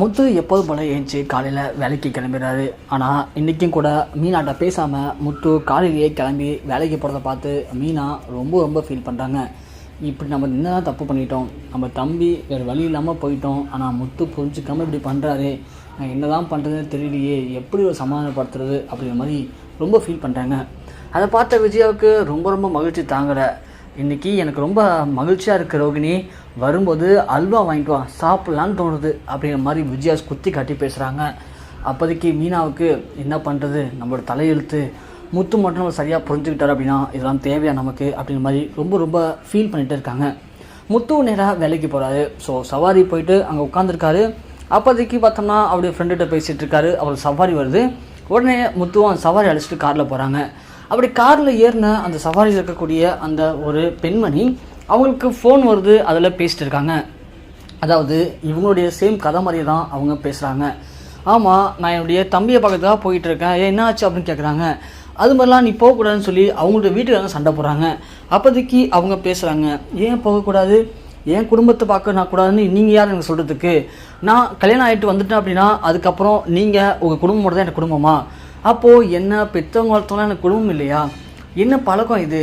முத்து எப்போதும் போல ஏஞ்சி காலையில் வேலைக்கு கிளம்பிடுறாரு ஆனால் இன்றைக்கும் கூட மீனாட்ட பேசாமல் முத்து காலையிலேயே கிளம்பி வேலைக்கு போகிறத பார்த்து மீனா ரொம்ப ரொம்ப ஃபீல் பண்ணுறாங்க இப்படி நம்ம என்னதான் தப்பு பண்ணிட்டோம். நம்ம தம்பி வேறு வழி இல்லாமல் போயிட்டோம். ஆனால் முத்து புரிஞ்சுக்காமல் இப்படி பண்ணுறாரு நான் என்ன தான் பண்ணுறதுன்னு தெரியலையே. எப்படி ஒரு சமாதானப்படுத்துறது அப்படிங்கிற மாதிரி ரொம்ப ஃபீல் பண்ணுறாங்க அதை பார்த்த விஜயாவுக்கு ரொம்ப ரொம்ப மகிழ்ச்சி தாங்கலை. இன்றைக்கி எனக்கு ரொம்ப மகிழ்ச்சியாக இருக்க ரோகிணி. வரும்போது அல்வா வாங்கிட்டு வா சாப்பிட்லான்னு தோணுது அப்படிங்கிற மாதிரி விஜயாஸ் குத்தி காட்டி பேசுகிறாங்க அப்போதைக்கு மீனாவுக்கு என்ன பண்ணுறது நம்மளோட தலையெழுத்து முத்து மட்டும் நம்ம சரியாக புரிஞ்சுக்கிட்டார் அப்படின்னா இதெல்லாம் தேவையா நமக்கு அப்படிங்கிற மாதிரி ரொம்ப ரொம்ப ஃபீல் பண்ணிகிட்டு இருக்காங்க. முத்து நேராக வேலைக்கு போகிறாரு ஸோ சவாரி போயிட்டு அங்கே உட்காந்துருக்காரு அப்போதைக்கு பார்த்தோம்னா அவருடைய ஃப்ரெண்டுகிட்ட பேசிகிட்டு இருக்காரு. அவர் சவாரி வருது. உடனே முத்துவும் சவாரி அழைச்சிட்டு காரில் போகிறாங்க அப்படி காரில் ஏறின அந்த சவாரியில் இருக்கக்கூடிய அந்த ஒரு பெண்மணி அவங்களுக்கு ஃபோன் வருது அதில் பேசிட்டு இருக்காங்க. அதாவது இவங்களுடைய சேம் கதை மாதிரியே தான் அவங்க பேசுகிறாங்க ஆமாம் நான் என்னுடைய தம்பியை பக்கத்துக்காக போயிட்டு இருக்கேன். ஏன் என்ன ஆச்சு அப்படின்னு கேட்குறாங்க அது மாதிரிலாம் நீ போகக்கூடாதுன்னு சொல்லி அவங்களுடைய வீட்டுக்காரங்க சண்டை போடுறாங்க. அப்போதைக்கு அவங்க பேசுகிறாங்க ஏன் போகக்கூடாது? என் குடும்பத்தை பார்க்க நான் கூடாதுன்னு நீங்கள் யார் எனக்கு சொல்கிறதுக்கு நான் கல்யாணம் ஆகிட்டு வந்துட்டேன் அப்படின்னா அதுக்கப்புறம் நீங்கள் உங்கள் குடும்பமோட தான் எனக்கு குடும்பமா? அப்போது என்ன பெற்றவங்க வளர்த்தவங்களாம் எனக்கு குடும்பம் இல்லையா? என்ன பழக்கம் இது?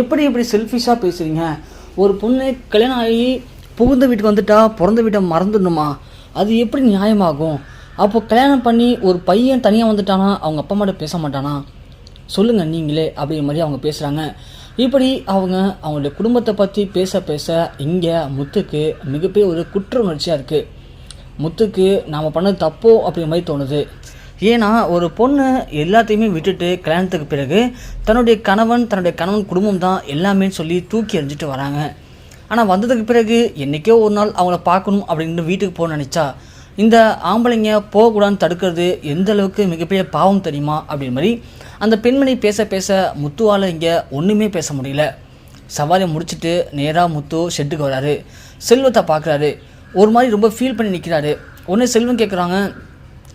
எப்படி இப்படி செல்ஃபிஷாக பேசுகிறீங்க ஒரு பொண்ணு கல்யாணம் ஆகி புகுந்த வீட்டுக்கு வந்துட்டா பிறந்த வீட்டை மறந்துடணுமா? அது எப்படி நியாயமாகும்? அப்போ கல்யாணம் பண்ணி ஒரு பையன் தனியாக வந்துட்டானா அவங்க அப்பா அம்மாட்ட பேச மாட்டானா? சொல்லுங்கள் நீங்களே அப்படிங்கிற மாதிரி அவங்க பேசுகிறாங்க இப்படி அவங்க அவங்களுடைய குடும்பத்தை பற்றி பேச பேச இங்கே முத்துக்கு மிகப்பெரிய ஒரு குற்ற உணர்ச்சியாக இருக்குது முத்துக்கு நாம் பண்ணது தப்போ அப்படிங்கிற மாதிரி தோணுது. ஏன்னா ஒரு பொண்ணு எல்லாத்தையுமே விட்டுட்டு கல்யாணத்துக்கு பிறகு தன்னுடைய கணவன் தன்னுடைய கணவன் குடும்பம் தான் எல்லாமே சொல்லி தூக்கி எறிஞ்சிட்டு வராங்க. ஆனால் வந்ததுக்கு பிறகு என்றைக்கோ ஒரு நாள் அவங்கள பார்க்கணும் அப்படின்னு வீட்டுக்கு போக நினச்சா இந்த ஆம்பளைங்க போகக்கூடாதுன்னு தடுக்கிறது எந்த அளவுக்கு மிகப்பெரிய பாவம் தெரியுமா? அப்படின் மாதிரி அந்த பெண்மணி பேச பேச முத்துவால் இங்கே ஒன்றுமே பேச முடியல. சவாரியை முடிச்சுட்டு நேராக முத்து ஷெட்டுக்கு வராரு. செல்வத்தை பார்க்குறாரு. ஒரு மாதிரி ரொம்ப ஃபீல் பண்ணி நிற்கிறாரு உடனே செல்வம் கேட்குறாங்க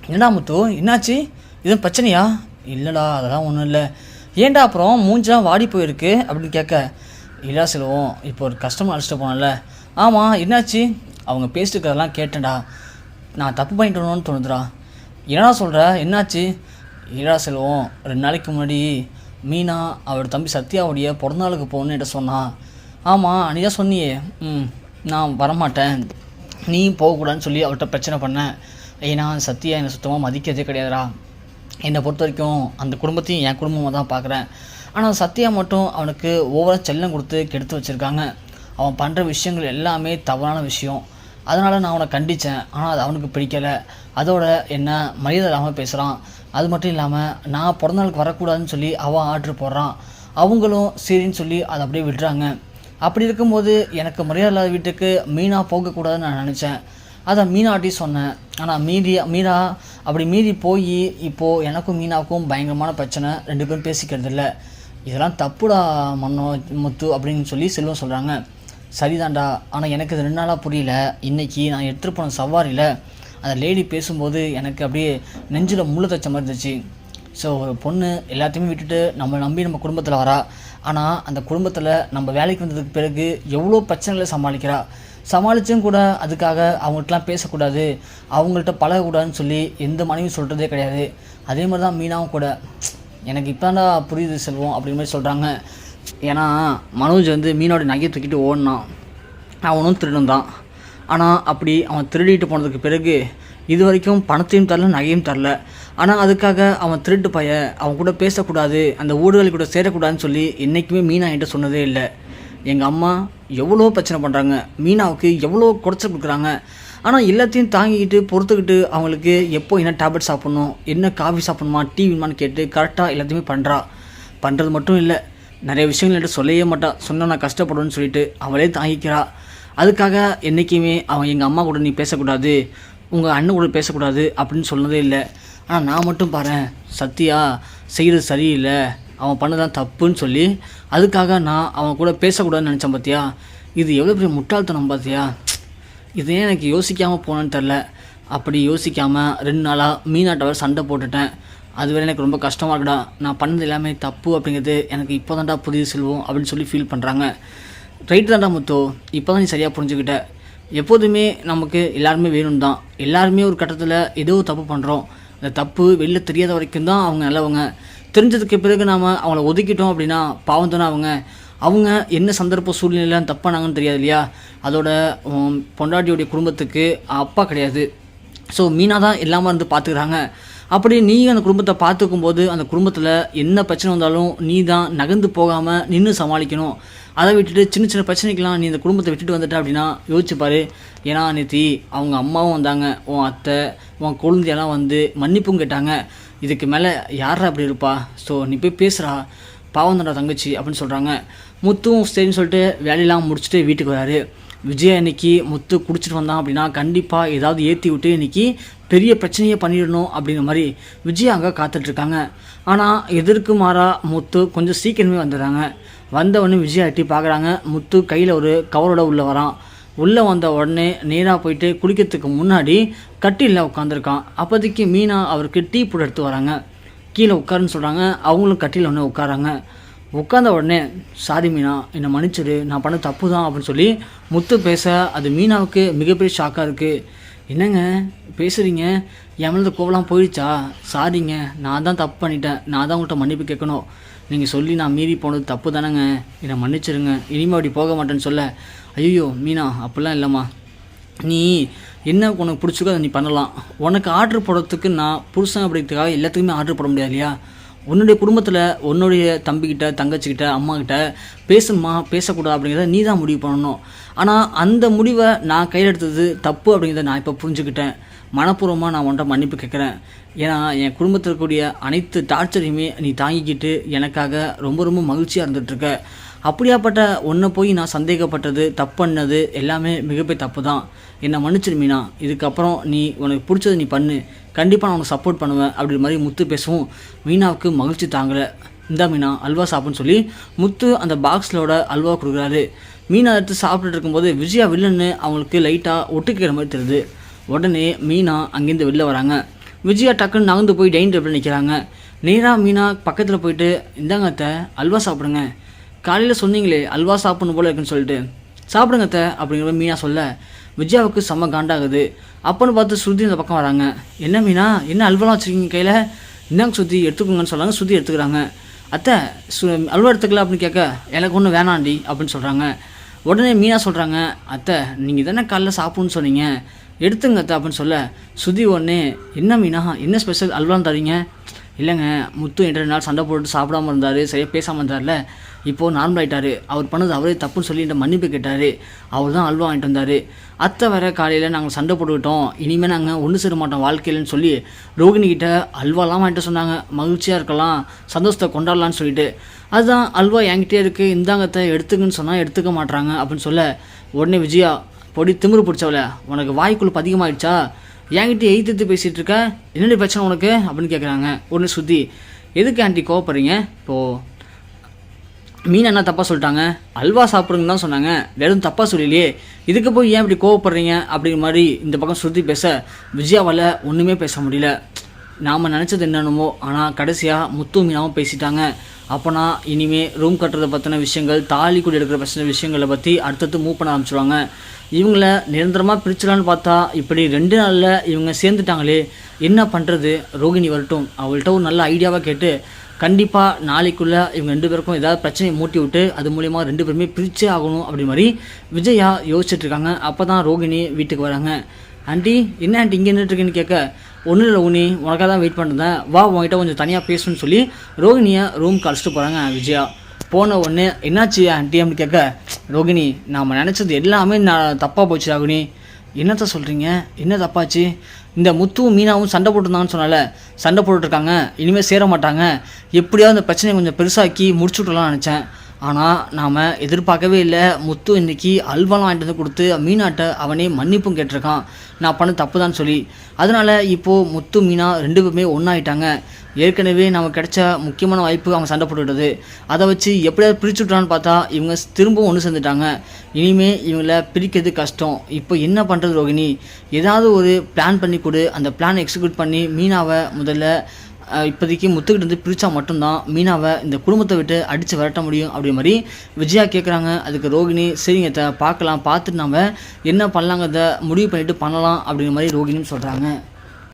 என்னடா முத்து என்னாச்சு? எதுவும் பிரச்சனையா? இல்லைடா அதெல்லாம் ஒன்றும் இல்லை. ஏன்டா அப்புறம் மூஞ்செலாம் வாடி போயிருக்கு அப்படின்னு கேட்க இல்லா செல்வம் இப்போ ஒரு கஸ்டமர் அழைச்சிட்டு போனல ஆமாம் என்னாச்சு? அவங்க பேசிட்டு இருக்கிறதெல்லாம் கேட்டேன்டா. நான் தப்பு பண்ணிட்டோன்னு தோணுதுடா. என்னடா சொல்கிற என்னாச்சு? இல்லா செல்வம் ரெண்டு நாளைக்கு முன்னாடி மீனா அவரோட தம்பி சத்யாவுடைய பிறந்தநாளுக்கு போகணுன்னு என்கிட்ட சொன்னான் ஆமாம் நீ தான் சொன்னியே. ம் நான் வரமாட்டேன். நீ போகக்கூடாதுன்னு சொல்லி அவர்கிட்ட பிரச்சனை பண்ணேன். ஏன்னா சத்யா என்னை சுத்தமாக மதிக்கிறதே கிடையாதுடா. என்னை பொறுத்த வரைக்கும் அந்த குடும்பத்தையும் என் குடும்பமாக தான் பார்க்குறேன் ஆனால் சத்யா மட்டும் அவனுக்கு ஓவராக செல்லம் கொடுத்து கெடுத்து வச்சுருக்காங்க. அவன் பண்ணுற விஷயங்கள் எல்லாமே தவறான விஷயம். அதனால் நான் அவனை கண்டித்தேன் ஆனால் அது அவனுக்கு பிடிக்கலை. அதோட என்ன மரியாதை இல்லாமல் பேசுகிறான் அது மட்டும் இல்லாமல் நான் பிறந்தநாளுக்கு வரக்கூடாதுன்னு சொல்லி அவன் ஆர்டர் போடுறான். அவங்களும் சரின்னு சொல்லி அதை அப்படியே விடுறாங்க. அப்படி இருக்கும்போது எனக்கு மரியாதை இல்லாத வீட்டுக்கு மீனா போகக்கூடாதுன்னு நான் நினச்சேன். அதை மீனாட்டி சொன்னேன். ஆனால் மீதி மீரா அப்படி மீறி போய் இப்போது எனக்கும் மீனாவுக்கும் பயங்கரமான பிரச்சனை. ரெண்டு பேரும் பேசிக்கிறது இல்லை இதெல்லாம் தப்புடா மன்னோ முத்து அப்படின்னு சொல்லி செல்வம் சொல்கிறாங்க சரிதான்டா. ஆனால் எனக்கு இது ரெண்டு நாளாக புரியல. இன்றைக்கி நான் எடுத்துகிட்டு போன சவாரியில் அந்த லேடி பேசும்போது எனக்கு அப்படியே நெஞ்சில் முள்ளு தைச்ச மாதிரி இருந்துச்சு. ஸோ ஒரு பொண்ணு எல்லாத்தையுமே விட்டுட்டு நம்ம நம்பி நம்ம குடும்பத்தில் வரா. ஆனால் அந்த குடும்பத்தில் நம்ம வேலைக்கு வந்ததுக்கு பிறகு எவ்வளோ பிரச்சனைகளை சமாளிக்கிறா. சமாளித்தும் கூட அதுக்காக அவங்கள்ட்டலாம் பேசக்கூடாது. அவங்கள்ட்ட பழகக்கூடாதுன்னு சொல்லி எந்த மனைவியும் சொல்கிறதே கிடையாது. அதே மாதிரி தான் மீனாவும் கூட. எனக்கு இப்போதான்டா புரியுது செல்வம் அப்படிங்கிற மாதிரி சொல்கிறாங்க ஏன்னா மனோஜ் வந்து மீனோட நகையை தூக்கிட்டு ஓடினான். அவனும் திருடன் தான். ஆனால் அப்படி அவன் திருடிட்டு போனதுக்கு பிறகு இது வரைக்கும் பணத்தையும் தரல நகையும் தரல. ஆனால் அதுக்காக அவன் திருட்டு பைய அவன் கூட பேசக்கூடாது அந்த ஊடுகள் கூட சேரக்கூடாதுன்னு சொல்லி என்றைக்குமே மீனா என்கிட்ட சொன்னதே இல்லை. எங்கள் அம்மா எவ்வளோ பிரச்சனை பண்ணுறாங்க மீனாவுக்கு எவ்வளோ குறைச்சல் கொடுக்குறாங்க. ஆனால் எல்லாத்தையும் தாங்கிக்கிட்டு பொறுத்துக்கிட்டு அவங்களுக்கு எப்போ என்ன டேப்லெட் சாப்பிட்ணும் என்ன காஃபி சாப்பிட்ணுமா டீ வேணுமான்னு கேட்டு கரெக்டாக எல்லாத்தையுமே பண்ணுறா பண்ணுறது மட்டும் இல்லை நிறைய விஷயங்கள் என்கிட்ட சொல்லவே மாட்டா. சொன்னால் நான் கஷ்டப்படுவேன்னு சொல்லிட்டு அவளே தாங்கிக்கிறா. அதுக்காக என்றைக்குமே அவன் எங்கள் அம்மா கூட நீ பேசக்கூடாது உங்கள் அண்ணன் கூட பேசக்கூடாது அப்படின்னு சொன்னதே இல்லை. ஆனால் நான் மட்டும் பாரு சத்யா செய்கிறது சரியில்லை. அவன் பண்ணதான் தப்புன்னு சொல்லி அதுக்காக நான் அவன் கூட பேசக்கூடாதுன்னு நினச்சேன் பார்த்தியா இது எவ்வளோ பெரிய முட்டாள்தனம் பார்த்தியா இதே எனக்கு யோசிக்காமல் போனேன்னு தெரில அப்படி யோசிக்காமல் ரெண்டு நாளாக மீனாட்டவர் சண்டை போட்டுட்டேன். அதுவே எனக்கு ரொம்ப கஷ்டமாக இருக்குடா. நான் பண்ணது எல்லாமே தப்பு அப்படிங்கிறது எனக்கு இப்போ தான்டா புரியுது செல்வம் அப்படின்னு சொல்லி ஃபீல் பண்ணுறாங்க ரைட்டு தான்டா முத்தோ. இப்போ தான் நீ சரியாக புரிஞ்சுக்கிட்ட. எப்போதுமே நமக்கு எல்லாருமே வேணும் தான் எல்லாருமே ஒரு கட்டத்தில் ஏதோ தப்பு பண்ணுறோம் அந்த தப்பு வெளில தெரியாத வரைக்கும் தான் அவங்க நல்லவங்க. தெரிஞ்சதுக்கு பிறகு நாம் அவங்கள ஒதுக்கிட்டோம் அப்படின்னா பாவம் தானே அவங்க. அவங்க என்ன சந்தர்ப்ப சூழ்நிலையில் தப்பானாங்கன்னு தெரியாது இல்லையா? அதோட உம், பொண்டாட்டியோடைய குடும்பத்துக்கு அப்பா கிடையாது. ஸோ மீனா தான் எல்லாமே இருந்து பார்த்துக்கிறாங்க அப்படி நீ அந்த குடும்பத்தை பார்த்துக்கும் போது அந்த குடும்பத்தில் என்ன பிரச்சனை வந்தாலும் நீ தான் நகர்ந்து போகாமல் நின்று சமாளிக்கணும். அதை விட்டுட்டு சின்ன சின்ன பிரச்சனைக்கெல்லாம் நீ இந்த குடும்பத்தை விட்டுட்டு வந்துட்ட அப்படின்னா யோசிச்சு பாரு. ஏன்னா நேத்தி அவங்க அம்மாவும் வந்தாங்க. உன் அத்தை உன் குழந்தையெல்லாம் வந்து மன்னிப்பும் கேட்டாங்க. இதுக்கு மேலே யாரா அப்படி இருப்பா? ஸோ நீ போய் பேசுகிறா பாவம் தான்டா தங்கச்சி அப்படின்னு சொல்கிறாங்க முத்தும் சரின்னு சொல்லிட்டு வேலையெல்லாம் முடிச்சுட்டு வீட்டுக்கு வராரு. விஜய் இன்னைக்கு முத்து குடிச்சிட்டு வந்தான் அப்படின்னா கண்டிப்பாக ஏதாவது ஏற்றி விட்டு இன்னைக்கு பெரிய பிரச்சனையை பண்ணிடணும் அப்படிங்கிற மாதிரி விஜய் அங்கே காத்துட்ருக்காங்க ஆனால் எதிர்க்கு மாறா முத்து கொஞ்சம் சீக்கிரமே வந்துடுறாங்க. வந்தவொடனே விஜய் அட்டி பார்க்குறாங்க முத்து கையில் ஒரு கவரோட உள்ளே வரான். உள்ளே வந்த உடனே நேராக போயிட்டு குளிக்கிறதுக்கு முன்னாடி கட்டிலில் உட்காந்துருக்கான் அப்போதைக்கு மீனா அவருக்கு டீ போட்டு எடுத்து வராங்க. கீழே உட்காருன்னு சொல்கிறாங்க அவங்களும் கட்டியில் ஒன்று உட்காராங்க. உட்காந்த உடனே சாரி மீனா என்னை மன்னிச்சிடு. நான் பண்ண தப்பு தான் அப்படின்னு சொல்லி முத்து பேச அது மீனாவுக்கு மிகப்பெரிய ஷாக்காக இருக்குது என்னங்க? பேசுகிறீங்க என் மேலே கோவலாம் போயிடுச்சா? சாரிங்க. நான் தான் தப்பு பண்ணிட்டேன். நான் தான் உங்கள்கிட்ட மன்னிப்பு கேட்கணும். நீங்கள் சொல்லி நான் மீறி போனது தப்பு தானேங்க. என்னை மன்னிச்சிடுங்க இனிமேல் அப்படி போக மாட்டேன்னு சொல்ல. ஐயோ மீனா அப்படிலாம் இல்லைம்மா. நீ என்ன உனக்கு பிடிச்சிக்கோ அதை நீ பண்ணலாம். உனக்கு ஆர்டர் போடுறதுக்கு நான் புருஷன் அப்படிங்கிறதுக்காக எல்லாத்துக்குமே ஆர்டர் போட முடியாது இல்லையா? உன்னுடைய குடும்பத்தில் உன்னுடைய தம்பிக்கிட்ட தங்கச்சிக்கிட்ட அம்மாக்கிட்ட பேசணுமா பேசக்கூடாது அப்படிங்கிறத நீ தான் முடிவு பண்ணணும். ஆனால் அந்த முடிவை நான் கையில் எடுத்தது தப்பு அப்படிங்கிறத நான் இப்போ புரிஞ்சுக்கிட்டேன். மனப்பூர்வமாக நான் உன்ட்ட மன்னிப்பு கேட்குறேன் ஏன்னா என் குடும்பத்தில் இருக்கக்கூடிய அனைத்து டார்ச்சரையுமே நீ தாங்கிக்கிட்டு எனக்காக ரொம்ப ரொம்ப மகிழ்ச்சியாக இருந்துகிட்ருக்க அப்படியாப்பட்ட ஒன்றை போய் நான் சந்தேகப்பட்டது தப்பு பண்ணது எல்லாமே மிகப்பெரிய தப்பு தான் என்னை மன்னிச்சிரு மீனா. இதுக்கப்புறம் நீ உனக்கு பிடிச்சது நீ பண்ணு. கண்டிப்பாக நான் உனக்கு சப்போர்ட் பண்ணுவேன் அப்படி மாதிரி முத்து பேசவும் மீனாவுக்கு மகிழ்ச்சி தாங்கலை. இந்தா மீனா அல்வா சாப்பிடுன்னு சொல்லி முத்து அந்த பாக்ஸிலோட அல்வா கொடுக்குறாரு. மீனா எடுத்து சாப்பிட்டுட்டு இருக்கும்போது விஜயா வில்லன்னு அவங்களுக்கு லைட்டாக ஒட்டுக்கிற மாதிரி தெரியுது. உடனே மீனா அங்கேருந்து வெளில வராங்க. விஜயா டக்குன்னு நகர்ந்து போய் டைனிங் டேபிள் நிற்கிறாங்க நேராக மீனா பக்கத்தில் போயிட்டு இந்தாங்க அத்தை அல்வா சாப்பிடுங்க. காலையில் சொன்னீங்களே அல்வா சாப்பிடணும் போல இருக்குன்னு சொல்லிட்டு. சாப்பிடுங்க அத்தை அப்படிங்கிற மீனா சொல்ல விஜயாவுக்கு செம்ம காண்டாகுது. அப்போன்னு பார்த்து ஸ்ருதி இந்த பக்கம் வராங்க. என்ன மீனா என்ன அல்வாலாம் வச்சுருக்கீங்க கையில்? இந்தாங்க சுத்தி எடுத்துக்கோங்கன்னு சொல்கிறாங்க ஸ்ருதி எடுத்துக்கிறாங்க. அத்தை சு அல்வா எடுத்துக்கல அப்படின்னு கேட்க எனக்கு ஒன்றும் வேணாண்டி அப்படின்னு சொல்கிறாங்க உடனே மீனா சொல்கிறாங்க அத்தை நீங்கள் தானே காலைல சாப்பிட்ணுன்னு சொன்னீங்க. எடுத்துங்க அத்தை அப்படின்னு சொல்ல சுதி உடனே என்ன மீனா என்ன ஸ்பெஷல் அல்வான்னு தரீங்க? இல்லைங்க முத்து என்கிட்ட ரெண்டு நாள் சண்டை போட்டு சாப்பிடாம இருந்தார் சரியாக பேசாமல் இருந்தார்ல? இப்போது நார்மல் ஆகிட்டார் அவர் பண்ணது அவரே தப்புன்னு சொல்லி என்கிட்ட மன்னிப்பு கேட்டார். அவர் தான் அல்வா வாங்கிட்டு வந்தார். அத்தை வர காலையில் நாங்கள் சண்டை போட்டுக்கிட்டோம். இனிமேல் நாங்கள் ஒன்று சேர மாட்டோம் வாழ்க்கையிலன்னு சொல்லி ரோகிணிக்கிட்ட அல்வாலாம் வாங்கிட்டு சொன்னாங்க. மகிழ்ச்சியாக இருக்கலாம் சந்தோஷத்தை கொண்டாடலான்னு சொல்லிட்டு. அதுதான் அல்வா என்கிட்டே இருக்குது இந்தாங்கத்தை எடுத்துக்குன்னு சொன்னால் எடுத்துக்க மாட்றாங்க அப்படின்னு சொல்ல உடனே விஜயா பொடி திமிரு பிடிச்சவள உனக்கு வாய்க்குள்ள அதிகமாகிடுச்சா என்கிட்ட எய்த்து பேசிகிட்டு இருக்க? என்னடி பிரச்சனை உனக்கு? அப்படின்னு கேட்குறாங்க ஒன்று சுத்தி எதுக்கு ஆண்டி கோவப்படுறீங்க? இப்போது மீன் என்ன தப்பாக சொல்லிட்டாங்க. அல்வா சாப்பிடுங்கன்னு தான் சொன்னாங்க. வெறும் எதுவும் தப்பாக சொல்லலையே. இதுக்கு போய் ஏன் இப்படி கோவப்படுறீங்க? அப்படிங்கிற மாதிரி இந்த பக்கம் ஸ்ருதி பேச விஜயாவால் ஒன்றுமே பேச முடியல. நாம் நினச்சது என்னென்னமோ ஆனால் கடைசியாக முத்து மீனாவும் பேசிட்டாங்க. அப்போனா இனிமேல் ரூம் கட்டுறதை பற்றின விஷயங்கள் தாலி குடி எடுக்கிற பற்றின விஷயங்களை பற்றி அடுத்தடுத்து மூவ் பண்ண ஆரம்பிச்சிருவாங்க. இவங்கள நிரந்தரமாக பிரிச்சிடலான்னு பார்த்தா இப்படி ரெண்டு நாளில் இவங்க சேர்ந்துட்டாங்களே என்ன பண்ணுறது ரோகிணி வரட்டும். அவள்கிட்ட ஒரு நல்ல ஐடியாவாக கேட்டு கண்டிப்பாக நாளைக்குள்ளே இவங்க ரெண்டு பேருக்கும் ஏதாவது பிரச்சனையை மூட்டி விட்டு அது மூலிமா ரெண்டு பேருமே பிரிச்சே ஆகணும் அப்படி மாதிரி விஜயா யோசிச்சுட்ருக்காங்க அப்போ தான் ரோகிணி வீட்டுக்கு வராங்க. ஆண்டி என்ன ஆண்டி இங்கே நின்றுட்டுருக்குன்னு கேட்க ஒன்றும் இல்லை உனி உனக்காக தான் வெயிட் பண்ணிருந்தேன். வா உங்ககிட்ட கொஞ்சம் தனியாக பேசணும்னு சொல்லி ரோகிணியை ரூம் அழைச்சிட்டு போகிறாங்க விஜயா. போன உடனே என்னாச்சு ஆண்டி அப்படின்னு கேட்க ரோகிணி நாம் நினச்சது எல்லாமே நான் தப்பாக போச்சு ராகினி என்னத்த சொல்கிறீங்க என்ன தப்பாச்சு? இந்த முத்துவும் மீனாவும் சண்டை போட்டுருந்தாங்கன்னு சொன்னால சண்டை போட்டுருக்காங்க இனிமேல் சேர மாட்டாங்க. எப்படியாவது இந்த பிரச்சனையை கொஞ்சம் பெருசாக்கி முடிச்சு விட்றலாம்னு நினச்சேன். ஆனால் நாம் எதிர்பார்க்கவே இல்லை. முத்து இன்னைக்கு அல்வாலாம் வாங்கிட்டு வந்து கொடுத்து மீனாட்ட அவனே மன்னிப்பும் கேட்டிருக்கான். நான் பண்ண தப்பு தான் சொல்லி. அதனால் இப்போது முத்து மீனா ரெண்டு பேருமே ஒன்றாயிட்டாங்க ஏற்கனவே நமக்கு கிடைச்ச முக்கியமான வாய்ப்பு அவங்க சண்டை போட்டுவிட்டது அதை வச்சு எப்படியாவது பிரிச்சு விட்றான்னு பார்த்தா இவங்க திரும்பவும் ஒன்று சேர்ந்துட்டாங்க. இனிமே இவங்கள பிரிக்கிறது கஷ்டம். இப்போ என்ன பண்ணுறது ரோகிணி? ஏதாவது ஒரு பிளான் பண்ணி கொடு. அந்த பிளான் எக்ஸிக்யூட் பண்ணி மீனாவை முதல்ல இப்போதைக்கு முத்துக்கிட்ட இருந்து பிரித்தா மட்டும்தான் மீனாவை இந்த குடும்பத்தை விட்டு அடித்து விரட்ட முடியும் அப்படி மாதிரி விஜயா கேட்குறாங்க அதுக்கு ரோகிணி சரிங்க பார்க்கலாம் பார்த்துட்டு நாம் என்ன பண்ணலாங்கிறத முடிவு பண்ணிவிட்டு பண்ணலாம் அப்படிங்கிற மாதிரி ரோகிணியும் சொல்கிறாங்க